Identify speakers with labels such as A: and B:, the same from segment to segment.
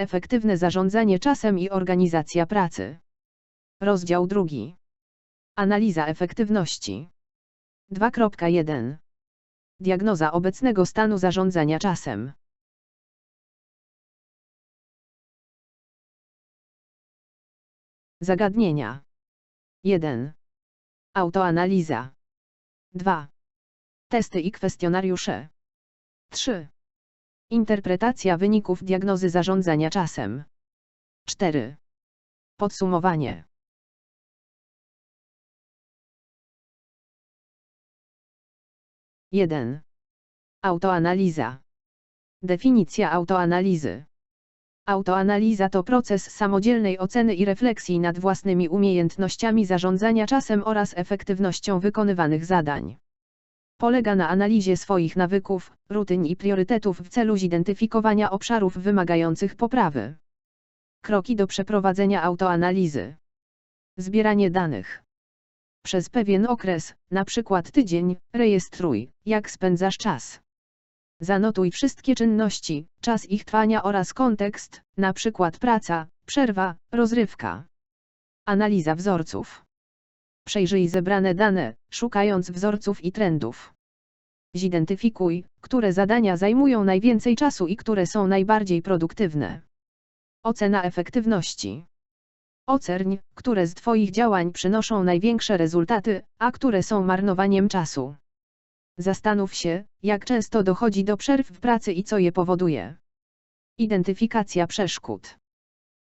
A: Efektywne zarządzanie czasem i organizacja pracy. Rozdział drugi. Analiza efektywności. 2.1. Diagnoza obecnego stanu zarządzania czasem. Zagadnienia. 1. Autoanaliza. 2. Testy i kwestionariusze. 3. Interpretacja wyników diagnozy zarządzania czasem. 4. Podsumowanie. Jeden. Autoanaliza. Definicja autoanalizy. Autoanaliza to proces samodzielnej oceny i refleksji nad własnymi umiejętnościami zarządzania czasem oraz efektywnością wykonywanych zadań. Polega na analizie swoich nawyków, rutyn i priorytetów w celu zidentyfikowania obszarów wymagających poprawy. Kroki do przeprowadzenia autoanalizy. Zbieranie danych. Przez pewien okres, przykład tydzień, rejestruj, jak spędzasz czas. Zanotuj wszystkie czynności, czas ich trwania oraz kontekst, przykład praca, przerwa, rozrywka. Analiza wzorców. Przejrzyj zebrane dane, szukając wzorców i trendów. Zidentyfikuj, które zadania zajmują najwięcej czasu i które są najbardziej produktywne. Ocena efektywności. Ocern, które z Twoich działań przynoszą największe rezultaty, a które są marnowaniem czasu. Zastanów się, jak często dochodzi do przerw w pracy i co je powoduje. Identyfikacja przeszkód.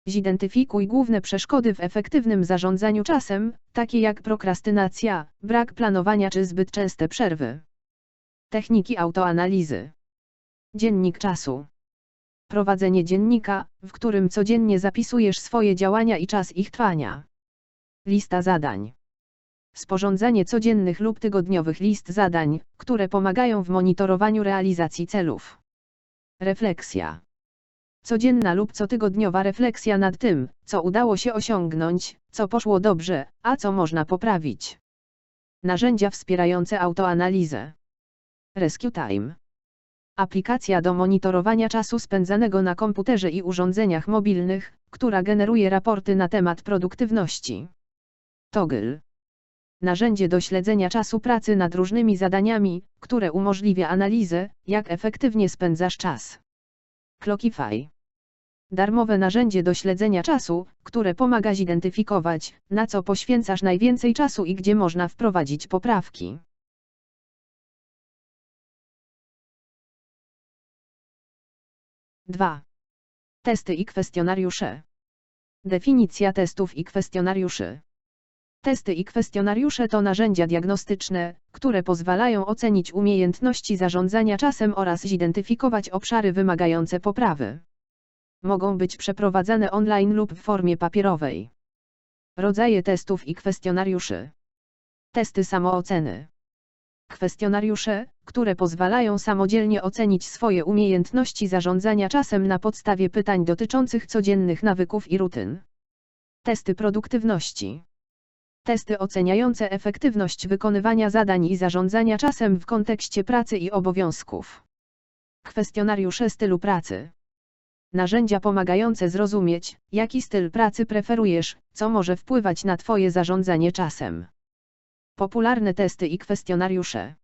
A: Zidentyfikuj główne przeszkody w efektywnym zarządzaniu czasem, takie jak prokrastynacja, brak planowania czy zbyt częste przerwy. Techniki autoanalizy. Dziennik czasu. Prowadzenie dziennika, w którym codziennie zapisujesz swoje działania i czas ich trwania. Lista zadań. Sporządzanie codziennych lub tygodniowych list zadań, które pomagają w monitorowaniu realizacji celów. Refleksja. Codzienna lub cotygodniowa refleksja nad tym, co udało się osiągnąć, co poszło dobrze, a co można poprawić. Narzędzia wspierające autoanalizę. Rescue Time. Aplikacja do monitorowania czasu spędzanego na komputerze i urządzeniach mobilnych, która generuje raporty na temat produktywności. Toggle. Narzędzie do śledzenia czasu pracy nad różnymi zadaniami, które umożliwia analizę, jak efektywnie spędzasz czas. Clockify. Darmowe narzędzie do śledzenia czasu, które pomaga zidentyfikować, na co poświęcasz najwięcej czasu i gdzie można wprowadzić poprawki. Dwa. Testy i kwestionariusze. Definicja testów i kwestionariuszy. Testy i kwestionariusze to narzędzia diagnostyczne, które pozwalają ocenić umiejętności zarządzania czasem oraz zidentyfikować obszary wymagające poprawy. Mogą być przeprowadzane online lub w formie papierowej. Rodzaje testów i kwestionariuszy. Testy samooceny. Kwestionariusze, które pozwalają samodzielnie ocenić swoje umiejętności zarządzania czasem na podstawie pytań dotyczących codziennych nawyków i rutyn. Testy produktywności. Testy oceniające efektywność wykonywania zadań i zarządzania czasem w kontekście pracy i obowiązków. Kwestionariusze stylu pracy. Narzędzia pomagające zrozumieć, jaki styl pracy preferujesz, co może wpływać na Twoje zarządzanie czasem. Popularne testy i kwestionariusze.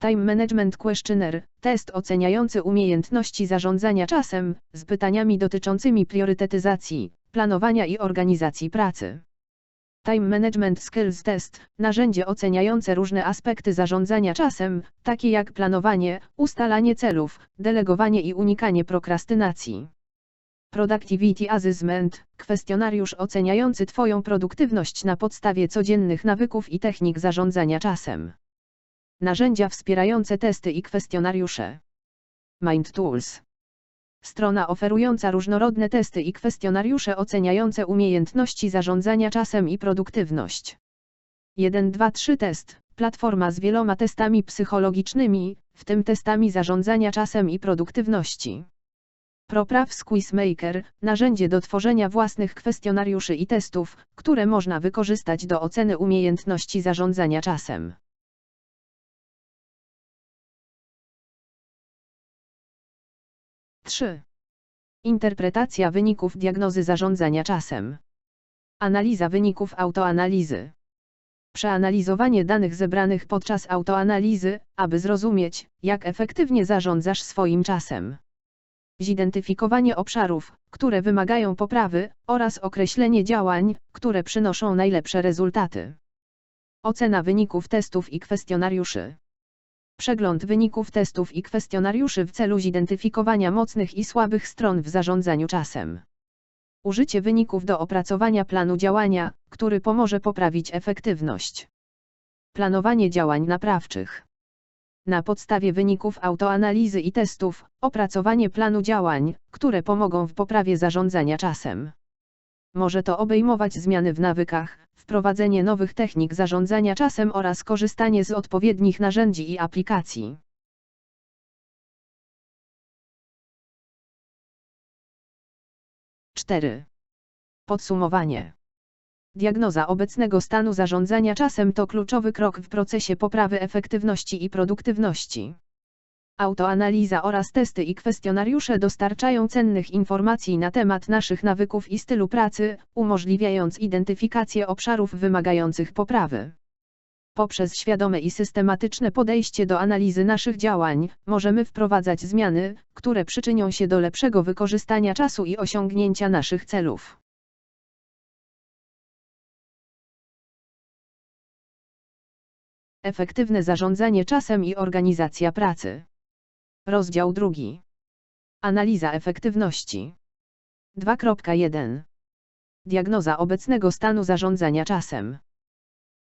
A: Time Management Questionnaire, test oceniający umiejętności zarządzania czasem, z pytaniami dotyczącymi priorytetyzacji, planowania i organizacji pracy. Time Management Skills Test, narzędzie oceniające różne aspekty zarządzania czasem, takie jak planowanie, ustalanie celów, delegowanie i unikanie prokrastynacji. Productivity Assessment, kwestionariusz oceniający Twoją produktywność na podstawie codziennych nawyków i technik zarządzania czasem. Narzędzia wspierające testy i kwestionariusze. Mind Tools. Strona oferująca różnorodne testy i kwestionariusze oceniające umiejętności zarządzania czasem i produktywność. 1, 2, 3 test. Platforma z wieloma testami psychologicznymi, w tym testami zarządzania czasem i produktywności. ProPraw Quizmaker, narzędzie do tworzenia własnych kwestionariuszy i testów, które można wykorzystać do oceny umiejętności zarządzania czasem. Trzy. Interpretacja wyników diagnozy zarządzania czasem. Analiza wyników autoanalizy. Przeanalizowanie danych zebranych podczas autoanalizy, aby zrozumieć, jak efektywnie zarządzasz swoim czasem. Zidentyfikowanie obszarów, które wymagają poprawy, oraz określenie działań, które przynoszą najlepsze rezultaty. Ocena wyników testów i kwestionariuszy. Przegląd wyników testów i kwestionariuszy w celu zidentyfikowania mocnych i słabych stron w zarządzaniu czasem. Użycie wyników do opracowania planu działania, który pomoże poprawić efektywność. Planowanie działań naprawczych. Na podstawie wyników autoanalizy i testów, opracowanie planu działań, które pomogą w poprawie zarządzania czasem. Może to obejmować zmiany w nawykach, wprowadzenie nowych technik zarządzania czasem oraz korzystanie z odpowiednich narzędzi i aplikacji. Cztery. Podsumowanie. Diagnoza obecnego stanu zarządzania czasem to kluczowy krok w procesie poprawy efektywności i produktywności. Autoanaliza oraz testy i kwestionariusze dostarczają cennych informacji na temat naszych nawyków i stylu pracy, umożliwiając identyfikację obszarów wymagających poprawy. Poprzez świadome i systematyczne podejście do analizy naszych działań, możemy wprowadzać zmiany, które przyczynią się do lepszego wykorzystania czasu i osiągnięcia naszych celów. Efektywne zarządzanie czasem i organizacja pracy. Rozdział drugi. Analiza efektywności. 2.1. Diagnoza obecnego stanu zarządzania czasem.